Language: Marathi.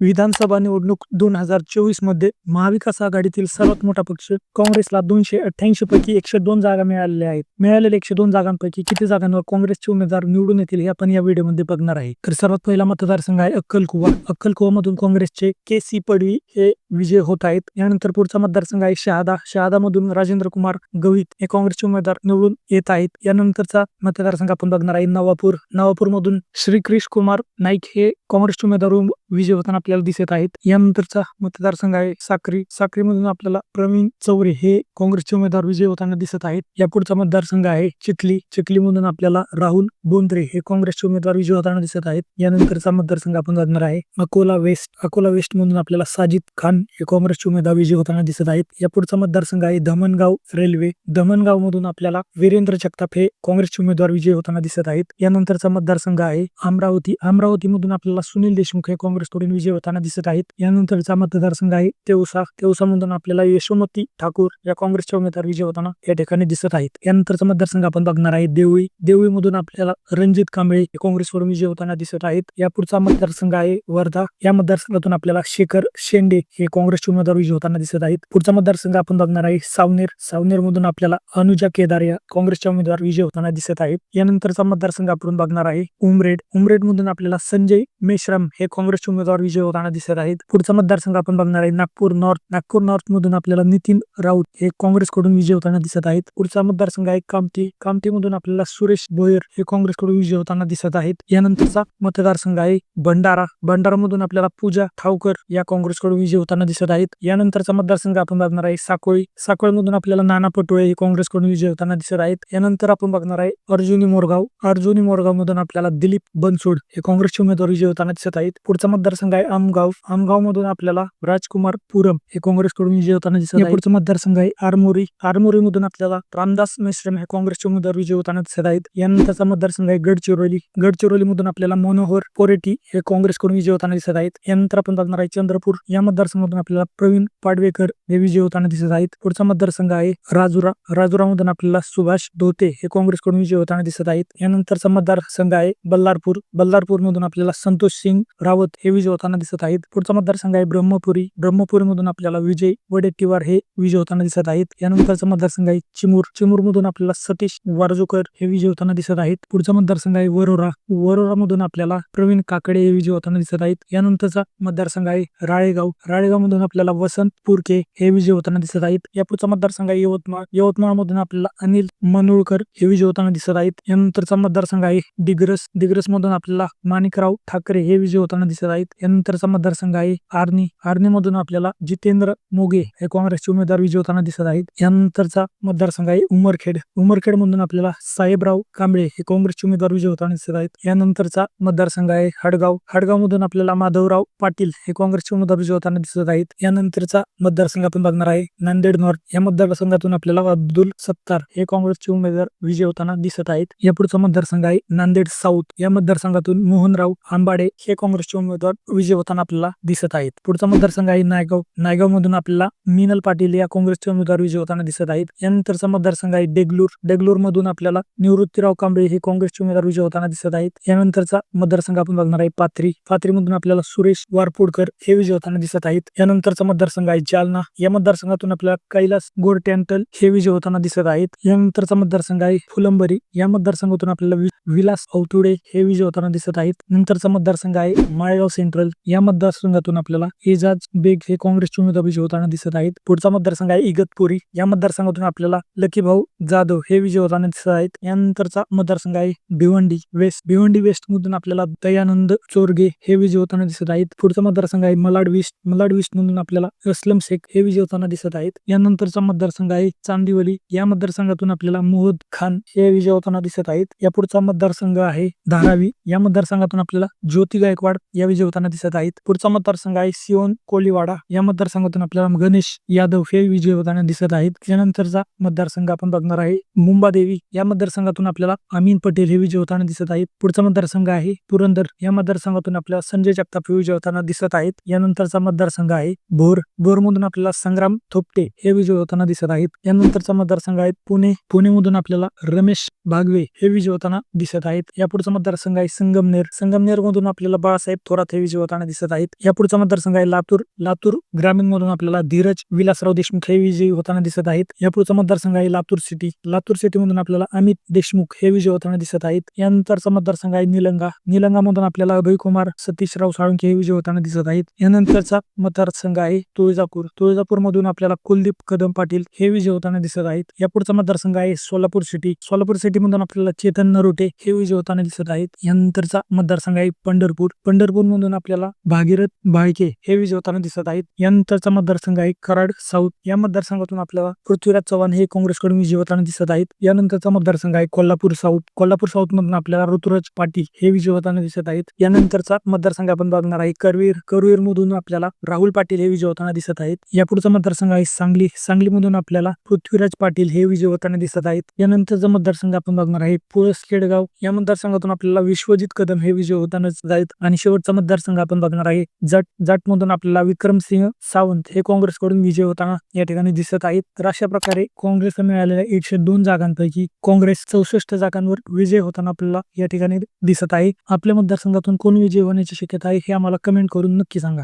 विधानसभा निवडणूक दोन हजार चोवीसमध्ये महाविकास आघाडीतील सर्वात मोठा पक्ष काँग्रेसला दोनशे अठ्ठ्याऐंशी पैकी एकशे दोन जागा मिळालेल्या आहेत. मिळालेल्या एकशे दोन जागांपैकी किती जागांवर काँग्रेसचे उमेदवार निवडून येतील हे आपण या व्हिडिओमध्ये बघणार आहे. तर सर्वात पहिला मतदारसंघ आहे अक्कलकुवा. अक्कलकुवा मधून काँग्रेसचे के सी पडवी हे विजय होत आहेत. यानंतर पुढचा मतदारसंघ आहे शहादा. शहादा मधून राजेंद्र कुमार गवित हे काँग्रेसचे उमेदवार निवडून येत आहेत. यानंतरचा मतदारसंघ आपण बघणार आहे नवापूर. नवापूर मधून श्रीकृष कुमार नाईक हे काँग्रेसचे उमेदवार विजय होताना आपल्याला दिसत आहेत. यानंतरचा मतदारसंघ आहे साक्री. साक्रीमधून आपल्याला प्रवीण चौरे हे काँग्रेसचे उमेदवार विजय होताना दिसत आहेत. यापुढचा मतदारसंघ आहे चिखली. चिखलीमधून आपल्याला राहुल बोंद्रे हे काँग्रेसचे उमेदवार विजय होताना दिसत आहेत. यानंतरचा मतदारसंघ आपण जाणार आहे. अकोला वेस्ट. अकोला वेस्ट मधून आपल्याला साजिद खान हे काँग्रेसचे उमेदवार विजय होताना दिसत आहेत. यापुढचा मतदारसंघ आहे धमनगाव रेल्वे. धमनगाव मधून आपल्याला वीरेंद्र जगताप हे काँग्रेसचे उमेदवार विजय होताना दिसत आहेत. यानंतरचा मतदारसंघ आहे अमरावती. अमरावती मधून आपल्याला सुनील देशमुख हे काँग्रेसकडून विजय होताना दिसत आहेत. यानंतरचा मतदारसंघ आहे. तेवसा तेवसामधून आपल्याला यशोमती ठाकूर या काँग्रेसच्या उमेदवार विजय होताना या ठिकाणी दिसत आहेत. यानंतरचा मतदारसंघ आपण बघणार आहे. देवळी देवळी मधून आपल्याला रणजित कांबळे हे काँग्रेसकडून विजय होताना दिसत आहेत. या पुढचा मतदारसंघ आहे वर्धा. या मतदारसंघातून आपल्याला शेखर शेंडे हे काँग्रेसचे उमेदवार विजय होताना दिसत आहेत. पुढचा मतदारसंघ आपण बघणार आहे सावनेर. सावनेर मधून आपल्याला अनुजा केदार या काँग्रेसच्या उमेदवार विजय होताना दिसत आहेत. यानंतरचा मतदारसंघ आपण बघणार आहे उमरेड. उमरेड मधून आपल्याला संजय मेश्राम हे काँग्रेसचे उमेदवार विजय होताना दिसत आहेत. पुढचा मतदारसंघ आपण बघणार आहे. नागपूर नॉर्थ नागपूर नॉर्थ मधून आपल्याला नितीन राऊत हे काँग्रेसकडून विजय होताना दिसत आहेत. पुढचा मतदारसंघ आहे कामती कामती मधून आपल्याला सुरेश भोयर हे काँग्रेसकडून विजय होताना दिसत आहेत. यानंतरचा मतदारसंघ आहे भंडारा. भंडारा मधून आपल्याला पूजा ठावकर या काँग्रेसकडून विजय होताना दिसत आहेत. यानंतरचा मतदारसंघ आपण बघणार आहे साकोळी. साकोळी मधून आपल्याला नाना पटोळे हे काँग्रेसकडून विजय होताना दिसत आहेत. यानंतर आपण बघणार आहे अर्जुनी मोरगाव. अर्जुनी मोरगाव मधून आपल्याला दिलीप बनसोड हे काँग्रेसचे उमेदवार विजय होताना दिसत आहेत. पुढचा मतदारसंघ आहे आमगाव आमगाव मधून आपल्याला राजकुमार पुरम हे काँग्रेसकडून विजय होताना दिसत आहे पुढचा मतदारसंघ आहे आरमोरी. आरमोरी मधून आपल्याला रामदास मेश्रम हे काँग्रेसचे उमेदवार विजय होताना दिसत आहेत. यानंतरचा मतदारसंघ आहे गडचिरोली. गडचिरोली मधून आपल्याला मनोहर पोरेटी हे काँग्रेसकडून विजय होताना दिसत आहेत. यानंतर आपण बघणार आहे चंद्रपूर. या मतदारसंघातून आपल्याला प्रवीण पाडवेकर हे विजय होताना दिसत आहेत. पुढचा मतदारसंघ आहे राजुरा. राजुरामधून आपल्याला सुभाष धोते हे काँग्रेसकडून विजय होताना दिसत आहेत. यानंतरचा मतदारसंघ आहे बल्लारपूर. बल्लारपूर मधून आपल्याला संतोष सिंग रावत हे विजय होताना दिसत आहेत. पुढचा मतदारसंघ आहे ब्रह्मपुरी. ब्रह्मपुरी मधून आपल्याला विजय वडेट्टीवार हे विजय होताना दिसत आहेत. यानंतरचा मतदारसंघ आहे चिमूर. चिमूर मधून आपल्याला सतीश वारजोकर हे विजय होताना दिसत आहेत. पुढचा मतदारसंघ आहे वरोरा. वरोरा मधून आपल्याला प्रवीण काकडे हे विजय होताना दिसत आहेत. यानंतरचा मतदारसंघ आहे राळेगाव. राळेगाव मधून आपल्याला वसंत पुरके हे विजय होताना दिसत आहेत. या पुढचा मतदारसंघ आहे यवतमाळ. यवतमाळ मधून आपल्याला अनिल मनोळकर हे विजय होताना दिसत आहेत. यानंतरचा मतदारसंघ आहे दिग्रस. डिग्रस मधून आपल्याला माणिकराव ठाकरे हे विजय होताना दिसत आहेत. यानंतरचा मतदारसंघ आहे. आर्नी आर्नी मधून आपल्याला जितेंद्र मोगे हे काँग्रेसचे उमेदवार विजय होताना दिसत आहेत. यानंतरचा मतदारसंघ आहे उमरखेड. उमरखेड मधून आपल्याला साहेबराव कांबळे हे काँग्रेसचे उमेदवार विजय होताना दिसत आहेत. यानंतरचा मतदारसंघ आहे हडगाव. हडगाव मधून आपल्याला माधवराव पाटील हे काँग्रेसचे उमेदवार विजय होताना दिसत आहेत. यानंतरचा मतदारसंघ आपण बघणार आहे नांदेड नॉर्थ. या मतदारसंघातून आपल्याला अब्दुल सत्तार हे काँग्रेसचे उमेदवार विजय होताना दिसत आहेत. या पुढचा मतदारसंघ आहे नांदेड साऊथ. या मतदारसंघातून मोहनराव आंबाडे हे काँग्रेसचे उमेदवार विजय होताना आपल्याला दिसत आहेत. पुढचा मतदारसंघ आहे नायगाव. नायगाव मधून आपल्याला मिनल पाटील या काँग्रेसचे उमेदवार विजय होताना दिसत आहेत. यानंतरचा मतदारसंघ आहे डेगलूर देगलूर. मधून आपल्याला निवृत्तीराव कांबळे हे काँग्रेसचे उमेदवार विजय होताना दिसत आहेत. यानंतरचा मतदारसंघ आपण बघणार आहे पाथरी. पाथरी मधून आपल्याला सुरेश वारपुडकर हे विजय होताना दिसत आहेत. यानंतरचा मतदारसंघ आहे जालना. या मतदारसंघातून आपल्याला कैलास गोरटॅन्टल हे विजय होताना दिसत आहेत. यानंतरचा मतदारसंघ आहे फुलंबरी. या मतदारसंघातून आपल्याला वि- विलास अवतुडे हे विजय होताना दिसत आहेत. नंतरचा मतदारसंघ आहे माळेगाव सेंट्रल. या मतदारसंघातून आपल्याला एजाज बेग हे काँग्रेसचे उमेदवार विजय होताना दिसत आहेत. पुढचा मतदारसंघ आहे इगतपुरी. या मतदारसंघातून आपल्याला लकी भाऊ जाधव हे विजय होताना दिसत आहेत. यानंतरचा मतदारसंघ आहे भिवंडी वेस्ट. भिवंडी वेस्ट मधून आपल्याला दयानंद चोरगे हे विजय होताना दिसत आहेत. पुढचा मतदारसंघ आहे मलाड वेस्ट. मलाड वेस्ट मधून आपल्याला असलम शेख हे विजय होताना दिसत आहेत. यानंतरचा मतदारसंघ आहे चांदिवली. या मतदारसंघातून आपल्याला मोहद खान हे विजय होताना दिसत आहेत. या पुढचा मतदारसंघ आहे धारावी. या मतदारसंघातून आपल्याला ज्योती गायकवाड या विजय होताना दिसत आहेत. आहेत. पुढचा मतदारसंघ आहे सिओन कोलीवाडा. या मतदारसंघातून आपल्याला गणेश यादव हे विजय होताना दिसत आहेत. त्यानंतरचा मतदारसंघ आपण बघणार आहे. मुंबादेवी या मतदारसंघातून आपल्याला अमीन पटेल हे विजय होताना दिसत आहेत. पुढचा मतदारसंघ आहे पुरंदर. या मतदारसंघातून आपल्याला संजय जगताप हे विजय होताना दिसत आहेत. यानंतरचा मतदारसंघ आहे भोर. भोर मधून आपल्याला संग्राम थोपटे हे विजय होताना दिसत आहेत. यानंतरचा मतदारसंघ आहे पुणे. पुणे मधून आपल्याला रमेश भागवे हे विजय होताना दिसत आहेत. या पुढचा मतदारसंघ आहे संगमनेर. संगमनेर मधून आपल्याला बाळासाहेब थोरात हे विजय होताना दिसत आहेत. या पुढचा मतदारसंघ आहे लातूर. लातूर ग्रामीण मधून आपल्याला धीरज विलासराव देशमुख हे विजयी होताना दिसत आहेत. या पुढचा मतदारसंघ आहे लातूर सिटी. लातूर सिटी मधून आपल्याला अमित देशमुख हे विजयी होताना दिसत आहेत. यानंतरचा मतदारसंघ आहे निलंगा. निलंगा मधून आपल्याला अभय कुमार सतीशराव साळुंखे हे विजयी होताना दिसत आहेत. यानंतरचा मतदारसंघ आहे तुळजापूर. तुळजापूर मधून आपल्याला कुलदीप कदम पाटील हे विजय होताना दिसत आहेत. या पुढचा मतदारसंघ आहे सोलापूर सिटी. सोलापूर सिटी मधून आपल्याला चेतन नरोटे हे विजय होताना दिसत आहेत. यानंतरचा मतदारसंघ आहे पंढरपूर. पंढरपूर मधून आपल्याला भागीरथ बाळके हे विजय होताना दिसत आहेत. यानंतरचा मतदारसंघ आहे कराड साऊथ. या मतदारसंघातून आपल्याला पृथ्वीराज चव्हाण हे काँग्रेसकडून विजय होताना दिसत आहेत. यानंतरचा मतदारसंघ आहे कोल्हापूर साऊथ. कोल्हापूर साऊथ मधून आपल्याला ऋतुराज पाटील हे विजय होताना दिसत आहेत. यानंतरचा मतदारसंघ आपण बघणार आहे करवीर. करवीर मधून आपल्याला राहुल पाटील हे विजय होताना दिसत आहेत. या पुढचा मतदारसंघ आहे सांगली. सांगली मधून आपल्याला पृथ्वीराज पाटील हे विजय होताना दिसत आहेत. यानंतरचा मतदारसंघ आपण बघणार आहे पुळस खेडगाव या मतदारसंघातून आपल्याला विश्वजित कदम हे विजय होताना दिसत आहेत. आणि शेवटचा मतदारसंघ आपण बघणार आहे. जट जट मधून आपल्याला विक्रमसिंह सावंत हे काँग्रेसकडून विजय होताना या ठिकाणी दिसत आहेत. तर अशा प्रकारे काँग्रेसला मिळालेल्या एकशे दोन जागांपैकी काँग्रेस चौसष्ट जागांवर विजय होताना आपल्याला या ठिकाणी दिसत आहे. आपल्या मतदारसंघातून कोण विजय होण्याची शक्यता आहे हे आम्हाला कमेंट करून नक्की सांगा.